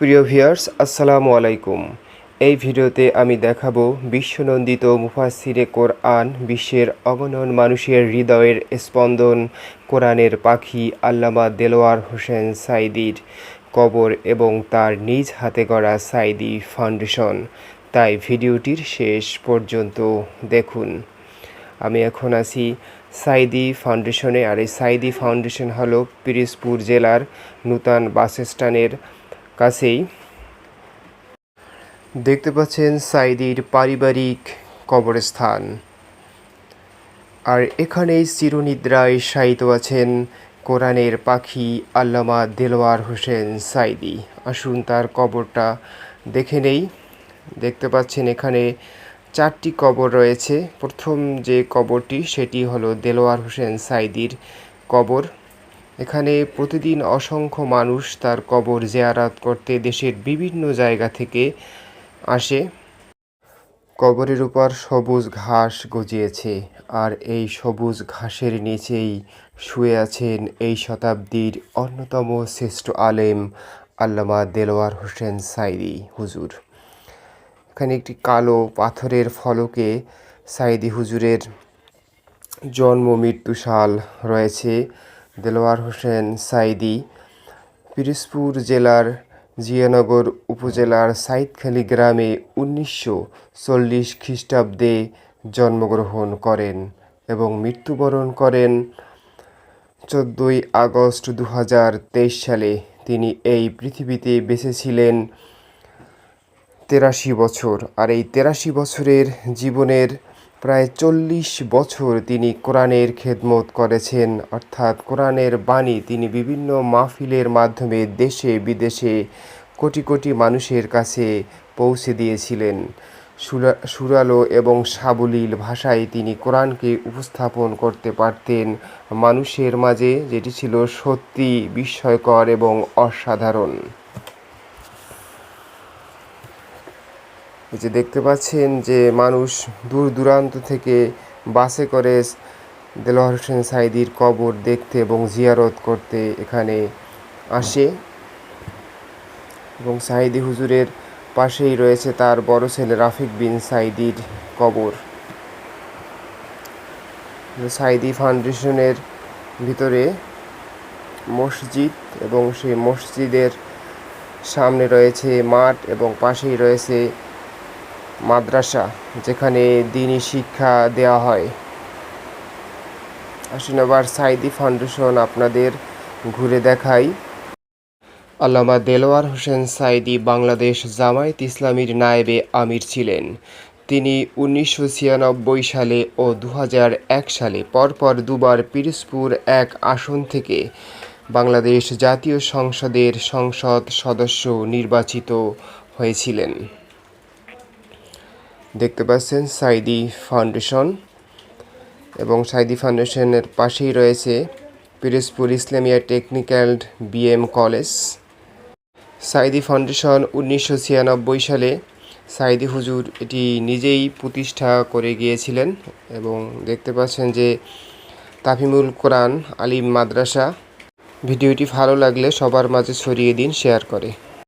প্রিয় ভিয়ার্স আসসালামু আলাইকুম। এই ভিডিওতে আমি দেখাবো বিশ্বনন্দিত মুফাসিরে কোরআন, বিশ্বের অগণন মানুষের হৃদয়ের স্পন্দন, কোরআনের পাখি আল্লামা দেলোয়ার হোসেন সাইদির কবর এবং তার নিজ হাতে গড়া সাইদি ফাউন্ডেশন। তাই ভিডিওটির শেষ পর্যন্ত দেখুন। আমি এখন আছি সাইদি ফাউন্ডেশনে, আর এই সাইদি ফাউন্ডেশন হলো পিরিজপুর জেলার নূতন বাস স্ট্যান্ডের কাছেই। দেখতে পাচ্ছেন সাইদির পারিবারিক কবরস্থান। আর এখানেই চিরনিদ্রায় শায়িত আছেন কোরআনের পাখি আল্লামা দেলোয়ার হোসেন সাইদি আসুন তার কবরটা দেখে নেই। দেখতে পাচ্ছেন এখানে চারটি কবর রয়েছে। প্রথম যে কবরটি, সেটি হলো দেলোয়ার হোসেন সাইদির কবর। এখানে প্রতিদিন অসংখ্য মানুষ তার কবর জিয়ারাত করতে দেশের বিভিন্ন জায়গা থেকে আসে। কবরের উপর সবুজ ঘাস গজিয়েছে আর এই সবুজ ঘাসের নিচেই শুয়ে আছেন এই শতাব্দীর অন্যতম শ্রেষ্ঠ আলেম আল্লামা দেলোয়ার হোসেন সাইদি হুজুর। এখানে একটি কালো পাথরের ফলকে সাইদি হুজুরের জন্ম মৃত্যু সাল রয়েছে। দেলোয়ার হোসেন সাইদি, পিরোজপুর জেলার জিয়ানগর উপজেলার সাইদখালী গ্রামে উনিশশো চল্লিশ খ্রিস্টাব্দে জন্মগ্রহণ করেন এবং মৃত্যুবরণ করেন। চোদ্দোই আগস্ট দু হাজার তেইশ সালে তিনি এই পৃথিবীতে বেঁচে ছিলেন তেরাশি বছর। আর এই তেরাশি বছরের জীবনের প্রায় চল্লিশ বছর তিনি কোরআনের খেদমত করেছেন। অর্থাৎ কোরআনের বাণী তিনি বিভিন্ন মাহফিলের মাধ্যমে দেশে বিদেশে কোটি কোটি মানুষের কাছে পৌঁছে দিয়েছিলেন। সুরা- সুরালো এবং সাবলীল ভাষায় তিনি কোরআনকে উপস্থাপন করতে পারতেন মানুষের মাঝে, যেটি ছিল সত্যি, বিস্ময়কর এবং অসাধারণ। এই যে দেখতে পাচ্ছেন যে মানুষ দূর দূরান্ত থেকে বাসে করে দেলোয়ার হোসেন সাইদির কবর দেখতে এবং জিয়ারত করতে এখানে আসে। এবং সাইদি হুজুরের পাশেই রয়েছে তার বড় ছেলে রাফিক বিন সাইদির কবর। সাইদি ফাউন্ডেশনের ভিতরে মসজিদ এবং সেই মসজিদের সামনে রয়েছে মাঠ এবং পাশেই রয়েছে মাদ্রাসা, যেখানে দিনী শিক্ষা দেওয়া হয়। আসুন আবার সাইদি ফাউন্ডেশন আপনাদের ঘুরে দেখাই। আল্লামা দেলোয়ার হোসেন সাইদি বাংলাদেশ জামায়াত ইসলামীর নায়েবে আমির ছিলেন। তিনি উনিশশো ছিয়ানব্বই সালে ও দু সালে পরপর দুবার পিরোজপুর এক আসন থেকে বাংলাদেশ জাতীয় সংসদের সংসদ সদস্য নির্বাচিত হয়েছিলেন। দেখতে পাচ্ছেন, সাইদি ফাউন্ডেশন এবং সাইদি ফাউন্ডেশনের পাশেই রয়েছে Pirojpur Islamia technical BM college. Saidi foundation উনিশশো ছিয়ানব্বই সালে সাইদি হুজুর এটি নিজেই প্রতিষ্ঠা করে গিয়েছিলেন এবং দেখতে পাচ্ছেন যে তাফিমুল কোরআন আলিম মাদ্রাসা। ভিডিওটি ভালো লাগলে সবার মাঝে ছড়িয়ে দিন, শেয়ার করে।